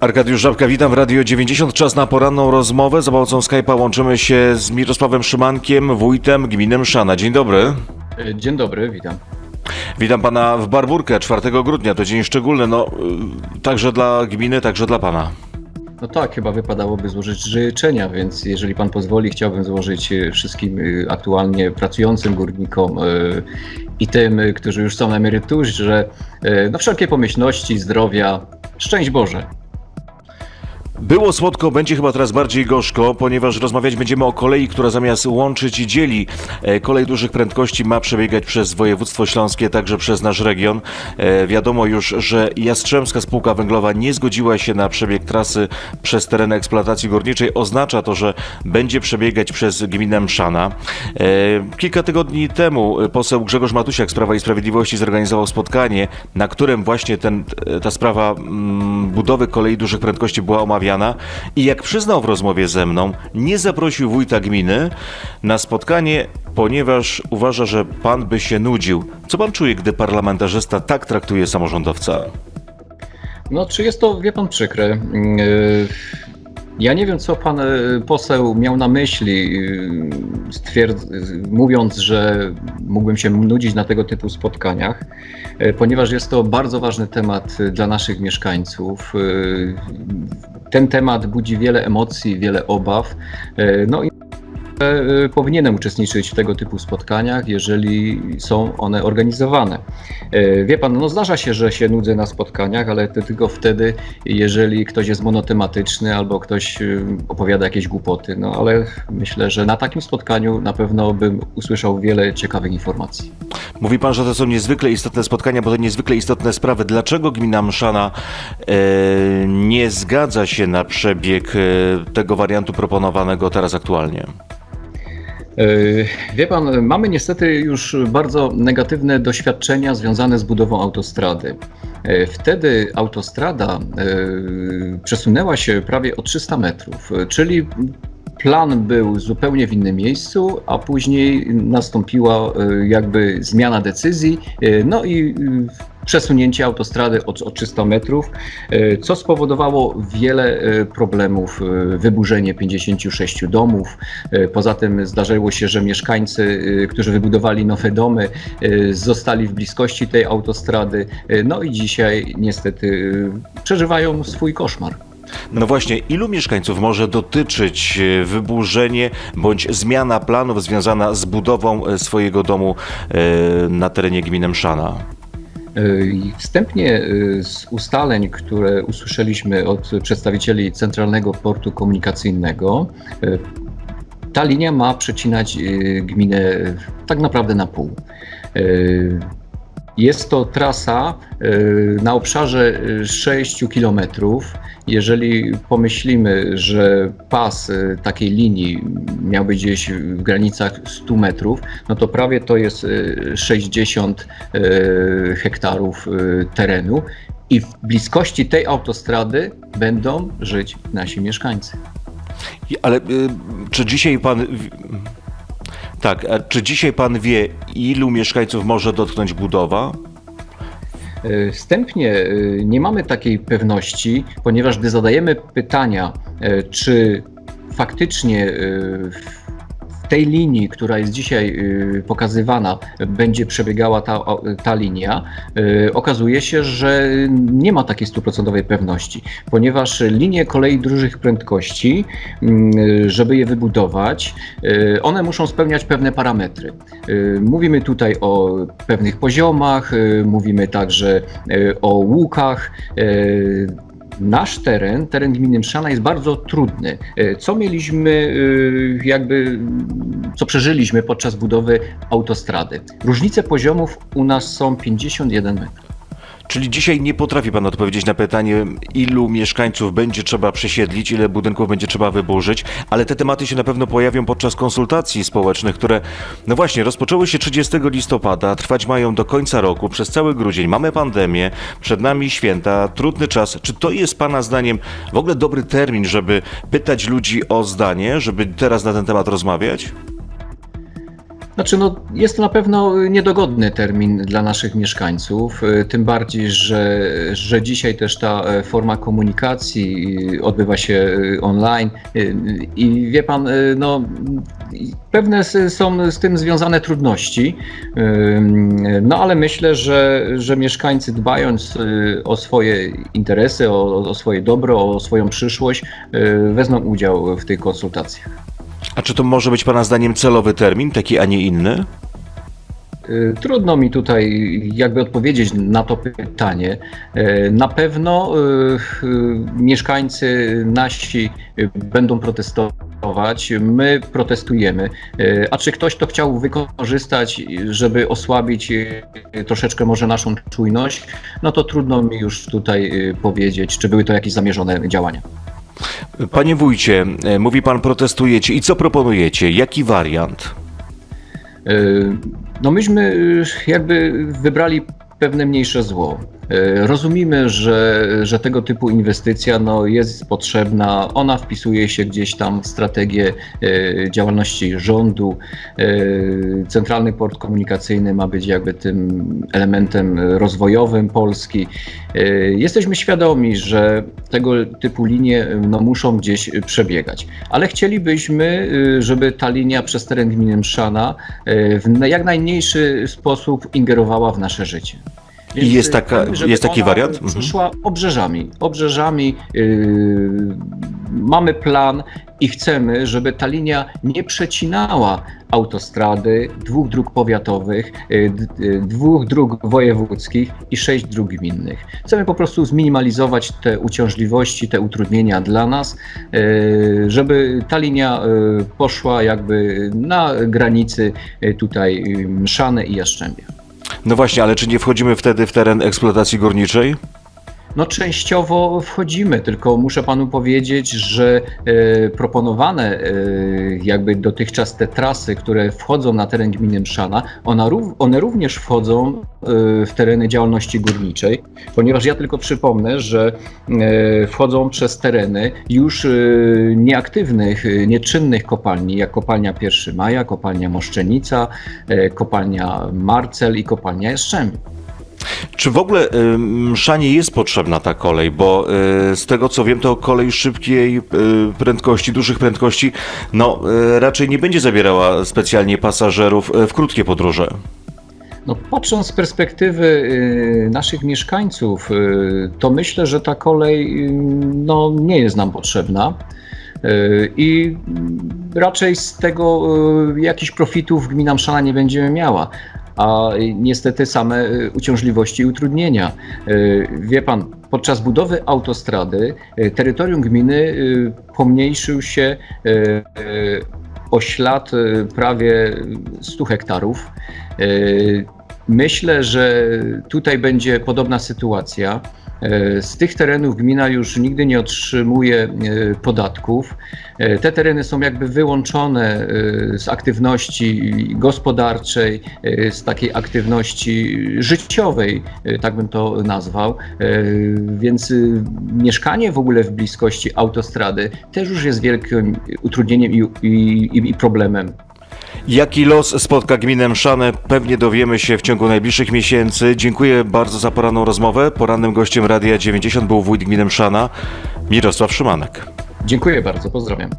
Arkadiusz Żabka, witam w Radio 90. Czas na poranną rozmowę. Za pomocą Skype'a łączymy się z Mirosławem Szymankiem, wójtem gminy Mszana. Dzień dobry. E, Dzień dobry, witam. Witam pana w Barburkę 4 grudnia. To dzień szczególny, no y, także dla gminy, także dla pana. No tak, chyba wypadałoby złożyć życzenia, więc jeżeli pan pozwoli, chciałbym złożyć e, wszystkim e, aktualnie pracującym górnikom i tym, którzy już są na emeryturze, no wszelkie pomyślności, zdrowia, szczęść Boże. Było słodko, będzie chyba teraz bardziej gorzko, ponieważ rozmawiać będziemy o kolei, która zamiast łączyć i dzieli. E, Kolej dużych prędkości ma przebiegać przez województwo śląskie, także przez nasz region. E, Wiadomo już, że Jastrzębska Spółka Węglowa nie zgodziła się na przebieg trasy przez tereny eksploatacji górniczej. Oznacza to, że będzie przebiegać przez gminę Mszana. E, Kilka tygodni temu poseł Grzegorz Matusiak z Prawa i Sprawiedliwości zorganizował spotkanie, na którym właśnie ten, ta sprawa mm, budowy kolei dużych prędkości była omawiana i jak przyznał w rozmowie ze mną, nie zaprosił wójta gminy na spotkanie, ponieważ uważa, że pan by się nudził. Co pan czuje, gdy parlamentarzysta tak traktuje samorządowca? No, czy jest to, wie pan, przykre? Ja nie wiem, co pan e, poseł miał na myśli, e, mówiąc, że mógłbym się nudzić na tego typu spotkaniach, e, ponieważ jest to bardzo ważny temat dla naszych mieszkańców. Ten temat budzi wiele emocji, wiele obaw. No i powinienem uczestniczyć w tego typu spotkaniach, jeżeli są one organizowane. E, Wie pan, no zdarza się, że się nudzę na spotkaniach, ale to tylko wtedy, jeżeli ktoś jest monotematyczny albo ktoś e, opowiada jakieś głupoty. No ale myślę, że na takim spotkaniu na pewno bym usłyszał wiele ciekawych informacji. Mówi pan, że to są niezwykle istotne spotkania, bo to niezwykle istotne sprawy. Dlaczego gmina Mszana e, nie zgadza się na przebieg e, tego wariantu proponowanego teraz aktualnie? E, Wie pan, mamy niestety już bardzo negatywne doświadczenia związane z budową autostrady. E, Wtedy autostrada e, przesunęła się prawie o 300 metrów, czyli plan był zupełnie w innym miejscu, a później nastąpiła jakby zmiana decyzji, no i przesunięcie autostrady o, o 300 metrów, e, co spowodowało wiele e, problemów, e, wyburzenie 56 domów. Poza tym zdarzyło się, że mieszkańcy, którzy wybudowali nowe domy, zostali w bliskości tej autostrady. No i dzisiaj niestety przeżywają swój koszmar. No właśnie, ilu mieszkańców może dotyczyć wyburzenie bądź zmiana planów związana z budową swojego domu na terenie gminy Mszana? Wstępnie e, z ustaleń, które usłyszeliśmy od przedstawicieli Centralnego Portu Komunikacyjnego, e, ta linia ma przecinać e, gminę tak naprawdę na pół. E, Jest to trasa e, na obszarze e, 6 km. Jeżeli pomyślimy, że pas e, takiej linii miał być gdzieś w granicach 100 metrów, no to prawie to jest e, 60 e, hektarów e, terenu i w bliskości tej autostrady będą żyć nasi mieszkańcy. Ale czy dzisiaj pan. Tak, a czy dzisiaj pan wie, ilu mieszkańców może dotknąć budowa? E, Wstępnie e, nie mamy takiej pewności, ponieważ gdy zadajemy pytania, e, czy faktycznie w tej linii, która jest dzisiaj e, pokazywana, będzie przebiegała ta, ta linia, e, okazuje się, że nie ma takiej stuprocentowej pewności, ponieważ linie kolei dużych prędkości, mm, żeby je wybudować, e, one muszą spełniać pewne parametry. Mówimy tutaj o pewnych poziomach, mówimy także o łukach. Nasz teren, teren gminy Mszana jest bardzo trudny. E, Co mieliśmy, e, jakby, co przeżyliśmy podczas budowy autostrady? Różnice poziomów u nas są 51 metrów. Czyli dzisiaj nie potrafi pan odpowiedzieć na pytanie, ilu mieszkańców będzie trzeba przesiedlić, ile budynków będzie trzeba wyburzyć, ale te tematy się na pewno pojawią podczas konsultacji społecznych, które, no właśnie, rozpoczęły się 30 listopada, trwać mają do końca roku, przez cały grudzień. Mamy pandemię, przed nami święta, trudny czas. Czy to jest pana zdaniem w ogóle dobry termin, żeby pytać ludzi o zdanie, żeby teraz na ten temat rozmawiać? Znaczy, no, jest to na pewno niedogodny termin dla naszych mieszkańców, y, tym bardziej, że, że dzisiaj też ta e, forma komunikacji y, odbywa się y, online y, i wie pan, y, no, pewne są z tym związane trudności, y, no ale myślę, że, że mieszkańcy dbając y, o swoje interesy, o, o swoje dobro, o swoją przyszłość, y, wezmą udział w tych konsultacjach. A czy to może być Pana zdaniem celowy termin, taki, a nie inny? Y, Trudno mi tutaj jakby odpowiedzieć na to pytanie. Y, Na pewno y, mieszkańcy nasi będą protestować, my protestujemy. A czy ktoś to chciał wykorzystać, żeby osłabić troszeczkę może naszą czujność, no to trudno mi już tutaj powiedzieć, czy były to jakieś zamierzone działania. Panie wójcie, e, mówi Pan protestujecie i co proponujecie? Jaki wariant? Y, No myśmy y, jakby wybrali pewne mniejsze zło. Y, Rozumiemy, że, że tego typu inwestycja no, jest potrzebna. Ona wpisuje się gdzieś tam w strategię y, działalności rządu. Y, Centralny port komunikacyjny ma być jakby tym elementem rozwojowym Polski. Jesteśmy świadomi, że tego typu linie no, muszą gdzieś przebiegać, ale chcielibyśmy, żeby ta linia przez teren gminy Mszana w jak najmniejszy sposób ingerowała w nasze życie. I jest taka- chcemy, żeby jest taki wariant? Mhm. Przyszła obrzeżami. Obrzeżami yy, mamy plan i chcemy, żeby ta linia nie przecinała autostrady, dwóch dróg powiatowych, d- yy, dwóch dróg wojewódzkich i sześć dróg gminnych. Chcemy po prostu zminimalizować te uciążliwości, te utrudnienia dla nas, żeby ta linia poszła jakby na granicy tutaj Mszany i Jastrzębia. No właśnie, ale czy nie wchodzimy wtedy w teren eksploatacji górniczej? No częściowo wchodzimy, tylko muszę panu powiedzieć, że e, proponowane e, jakby dotychczas te trasy, które wchodzą na teren gminy Mszana, ona, one również wchodzą e, w tereny działalności górniczej, ponieważ ja tylko przypomnę, że e, wchodzą przez tereny już nieaktywnych, nieczynnych kopalni, jak kopalnia 1 Maja, kopalnia Moszczenica, kopalnia Marcel i kopalnia Jastrzębie. Czy w ogóle y, Mszanie jest potrzebna ta kolej? Bo y, z tego co wiem, to kolej szybkiej y, prędkości, dużych prędkości, no raczej nie będzie zabierała specjalnie pasażerów w krótkie podróże. No, patrząc z perspektywy naszych mieszkańców, to myślę, że ta kolej no, nie jest nam potrzebna. I raczej z tego jakichś profitów gmina Mszana nie będzie miała. A niestety same y, uciążliwości i utrudnienia. Y, Wie pan, podczas budowy autostrady y, terytorium gminy pomniejszył się o ślad prawie 100 hektarów. Myślę, że tutaj będzie podobna sytuacja. E, Z tych terenów gmina już nigdy nie otrzymuje e, podatków. E, Te tereny są jakby wyłączone z aktywności gospodarczej, z takiej aktywności życiowej, tak bym to nazwał. Więc mieszkanie w ogóle w bliskości autostrady też już jest wielkim utrudnieniem i, i, i problemem. Jaki los spotka gminę Mszane, pewnie dowiemy się w ciągu najbliższych miesięcy. Dziękuję bardzo za poranną rozmowę. Porannym gościem Radia 90 był wójt gminy Mszana, Mirosław Szymanek. Dziękuję bardzo, pozdrawiam.